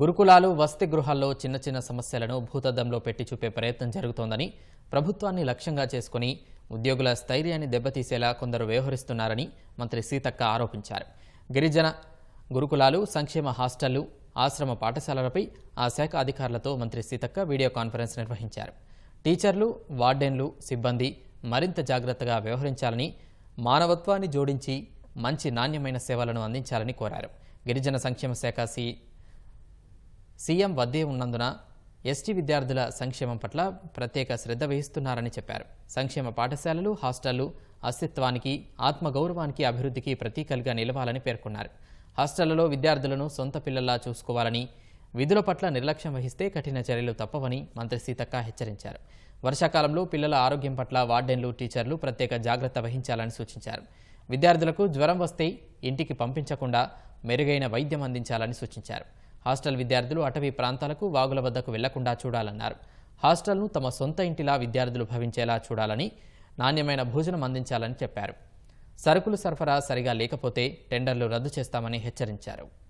గురుకులాలు వసతి గృహాల్లో చిన్న చిన్న సమస్యలను భూతద్దంలో పెట్టి చూపే ప్రయత్నం జరుగుతోందని ప్రభుత్వాన్ని లక్ష్యంగా చేసుకుని ఉద్యోగుల స్థైర్యాన్ని దెబ్బతీసేలా కొందరు వ్యవహరిస్తున్నారని మంత్రి సీతక్క ఆరోపించారు. గిరిజన గురుకులాలు సంక్షేమ హాస్టళ్ళు ఆశ్రమ పాఠశాలలపై ఆ శాఖ అధికారులతో మంత్రి సీతక్క వీడియో కాన్ఫరెన్స్ నిర్వహించారు. టీచర్లు వార్డెన్లు సిబ్బంది మరింత జాగ్రత్తగా వ్యవహరించాలని మానవత్వాన్ని జోడించి మంచి నాణ్యమైన సేవలను అందించాలని కోరారు. గిరిజన సంక్షేమ శాఖ సి సీఎం వద్దే ఉన్నందున ఎస్టీ విద్యార్థుల సంక్షేమం పట్ల ప్రత్యేక శ్రద్ధ వహిస్తున్నారని చెప్పారు. సంక్షేమ పాఠశాలలు హాస్టళ్ళు అస్తిత్వానికి ఆత్మగౌరవానికి అభివృద్ధికి ప్రతీకలుగా నిలవాలని పేర్కొన్నారు. హాస్టళ్ళలో విద్యార్థులను సొంత పిల్లల్లా చూసుకోవాలని విధుల పట్ల నిర్లక్ష్యం వహిస్తే కఠిన చర్యలు తప్పవని మంత్రి సీతక్క హెచ్చరించారు. వర్షాకాలంలో పిల్లల ఆరోగ్యం పట్ల వార్డెన్లు టీచర్లు ప్రత్యేక జాగ్రత్త వహించాలని సూచించారు. విద్యార్థులకు జ్వరం వస్తే ఇంటికి పంపించకుండా మెరుగైన వైద్యం అందించాలని సూచించారు. హాస్టల్ విద్యార్థులు అటవీ ప్రాంతాలకు వాగుల వద్దకు వెళ్ళకుండా చూడాలన్నారు. హాస్టల్ను తమ సొంత ఇంటిలా విద్యార్థులు భవించేలా చూడాలని నాణ్యమైన భోజనం అందించాలని చెప్పారు. సరుకులు సరఫరా సరిగా లేకపోతే టెండర్లు రద్దు చేస్తామని హెచ్చరించారు.